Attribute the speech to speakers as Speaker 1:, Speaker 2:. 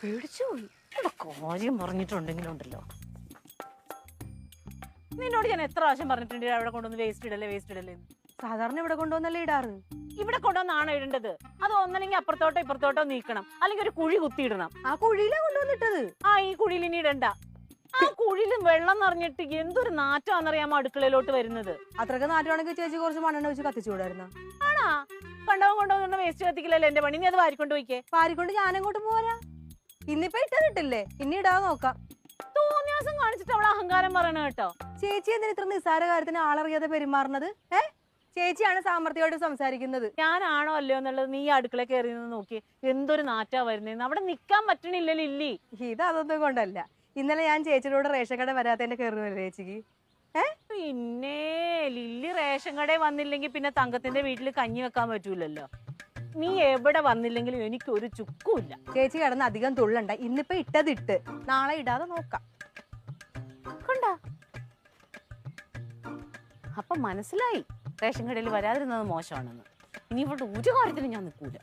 Speaker 1: പേടിച്ചു? പോയി ഇവിടെ കാര്യം പറഞ്ഞിട്ടുണ്ടെങ്കിലും ഉണ്ടല്ലോ നിന്നോട് ഞാൻ എത്ര പ്രാവശ്യം പറഞ്ഞിട്ടുണ്ട് അവിടെ കൊണ്ടുവന്ന് വേസ്റ്റ് ഇടല്ലേ വേസ്റ്റ് ഇടല്ലേ
Speaker 2: സാധാരണ ഇവിടെ കൊണ്ടുവന്നല്ലേ ഇടാറ്?
Speaker 1: ഇവിടെ കൊണ്ടുവന്നാണ് ഇടേണ്ടത്? അത് ഒന്നല്ലെങ്കിൽ അപ്പുറത്തോട്ടോ ഇപ്പുറത്തോട്ടോ നീക്കണം. അല്ലെങ്കിൽ ഒരു കുഴി കുത്തിയിടണം.
Speaker 2: ആ കുഴിയിലാ കൊണ്ടുവന്നിട്ടത്.
Speaker 1: ആ ഈ കുഴിയിൽ ഇനി ഇടണ്ട. ആ കുഴിയിൽ വെള്ളം നിറഞ്ഞിട്ട് എന്തൊരു നാറ്റമാണെന്നറിയാമോ അടുക്കളയിലോട്ട് വരുന്നത്?
Speaker 2: അത്രയ്ക്ക് നാറ്റാണെങ്കിൽ ചേച്ചി കുറച്ച് മണ്ണെണ്ണ വെച്ച് കത്തിച്ചു വിടായിരുന്ന
Speaker 1: ആണാ? കണ്ടവൻ കൊണ്ടുവന്നിട്ട് വേസ്റ്റ് കത്തിക്കില്ലല്ലോ എന്റെ പണി? നീ അത് വാരിക്കൊണ്ട് പോയിക്കേ.
Speaker 2: വാരിക്കൊണ്ട് ഞാൻ അങ്ങോട്ട് പോരാ? ഇന്നിപ്പോ ഇട്ടില്ലേ ഇനി ഇടാതെ നോക്കാം.
Speaker 1: തോന്നിയാസം കാണിച്ചിട്ട് അവളെ അഹങ്കാരം പറയണ കേട്ടോ.
Speaker 2: ചേച്ചി എന്തിനാ ഇത്ര നിസ്സാര കാര്യത്തിന് ആളറിയാതെ പെരുമാറുന്നത്? ഏ? ചേച്ചിയാണ് സാമർത്ഥ്യമായിട്ട് സംസാരിക്കുന്നത്.
Speaker 1: ഞാനാണോ അല്ലയോ എന്നുള്ളത് നീ അടുക്കള കയറി നിന്ന് നോക്കി. എന്തൊരു നാറ്റാ വരുന്നേന്ന്. അവിടെ നിക്കാൻ പറ്റണില്ലല്ലോ ഇല്ലി
Speaker 2: ഇത് അതൊന്നും കൊണ്ടല്ല. ഇന്നലെ ഞാൻ ചേച്ചിയുടെ കൂടെ റേഷൻ കട വരാത്തതിന്റെ കയറി വരും ചേച്ചിക്ക്
Speaker 1: പിന്നെ ലില്ലി റേഷൻ കടയിൽ വന്നില്ലെങ്കിൽ പിന്നെ തങ്കത്തിന്റെ വീട്ടിൽ കഞ്ഞി വെക്കാൻ പറ്റൂലല്ലോ. നീ എവിടെ വന്നില്ലെങ്കിലും എനിക്ക് ഒരു ചുക്കുമില്ല.
Speaker 2: ചേച്ചി കിടന്ന് അധികം തുള്ളണ്ട. ഇന്നിപ്പോ ഇട്ടത് ഇട്ട് നാളെ ഇടാതെ നോക്കാം.
Speaker 1: കണ്ടാ? അപ്പൊ മനസ്സിലായി. റേഷൻ കടയിൽ വരാതിരുന്നത് മോശമാണെന്ന്. ഇനി ഇവിടെ ഒരു കാര്യത്തിനും ഞാൻ നിൽക്കൂല.